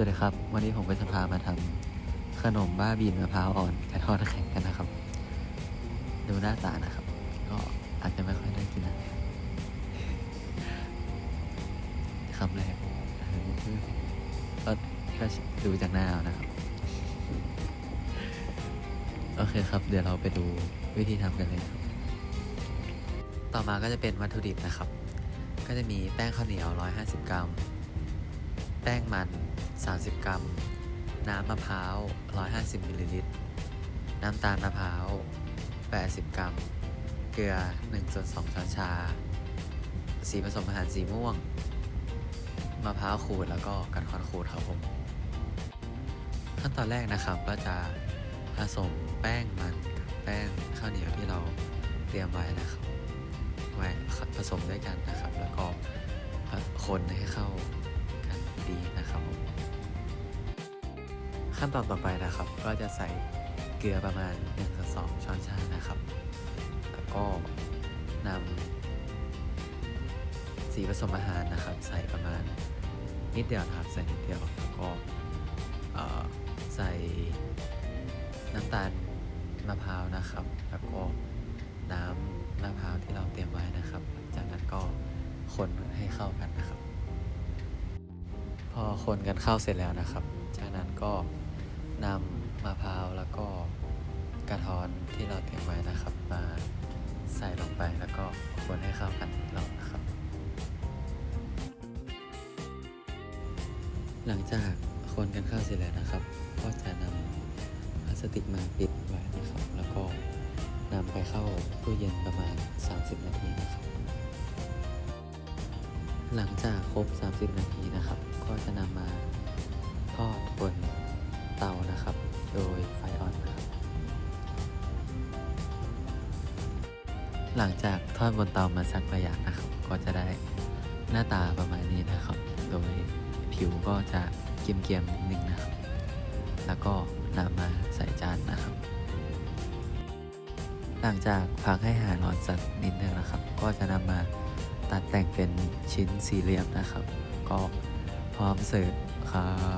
วัสดีครับ วันนี้ผมก็จะพามาทำขนมบ้าบีนมะพร้าวอ่อนกระทอดแข็งกันนะครับ ดูหน้าตานะครับ ก็อาจจะไม่ค่อยได้กินนะคำแรกก็ก็ดูจากหน้าเอานะครับ โอเคครับ เดี๋ยวเราไปดูวิธีทำกันเลยครับ ต่อมาก็จะเป็นวัตถุดิบนะครับ ก็จะมีแป้งข้าวเหนียว 150 กรัม แป้งมัน 30 กรัม น้ำมะพร้าว 150มิลลิลิตร น้ำตาลมะพร้าว 80 กรัม เกลือ1ส่วน2ช้อนชา สีผสมอาหารสีม่วง มะพร้าวขูดแล้วก็กระท้อนขูดครับผม ขั้นตอนแรกนะครับก็จะผสมแป้งมันแป้งข้าวเหนียวที่เราเตรียมไว้นะครับไว้ผสมด้วยกันนะครับ แล้วก็คนให้เข้า ขั้นตอนต่อไปนะครับ ก็จะใส่เกลือประมาณ1ต่อ2ช้อนชานะครับ แล้วก็นำสีผสมอาหารนะครับ ใส่ประมาณนิดเดียวนะครับใส่นิดเดียวแล้วก็ใส่น้ำตาลมะพร้าวนะครับ แล้วก็น้ำมะพร้าวที่เราเตรียมไว้นะครับ จากนั้นก็คนให้เข้ากันนะครับ พอคนกันเข้าเสร็จแล้วนะครับ จากนั้นก็ นำมะพร้าวแล้วก็กระท้อนที่เราเตรียมไว้นะครับ มาใส่ลงไปแล้วก็คนให้เข้ากันอีกรอบนะครับ หลังจากคนกันเข้าเสร็จแล้วนะครับ ก็จะนำพลาสติกมาปิดไว้นะครับ แล้วก็นำไปเข้าตู้เย็นประมาณ 30 นาทีนะครับ หลังจากครบ 30 นาทีนะครับ ก็จะนำมาทอดบน หลังจากทอดบนเตามาสักระยะนะครับ ก็จะได้หน้าตาประมาณนี้นะครับ โดยผิวก็จะเกรียมๆนิดนึงนะครับ แล้วก็นำมาใส่จานนะครับ หลังจากพักให้หายร้อนสักนิดนึงนะครับ ก็จะนำมาตัดแต่งเป็นชิ้นสี่เหลี่ยมนะครับ ก็พร้อมเสิร์ฟครับ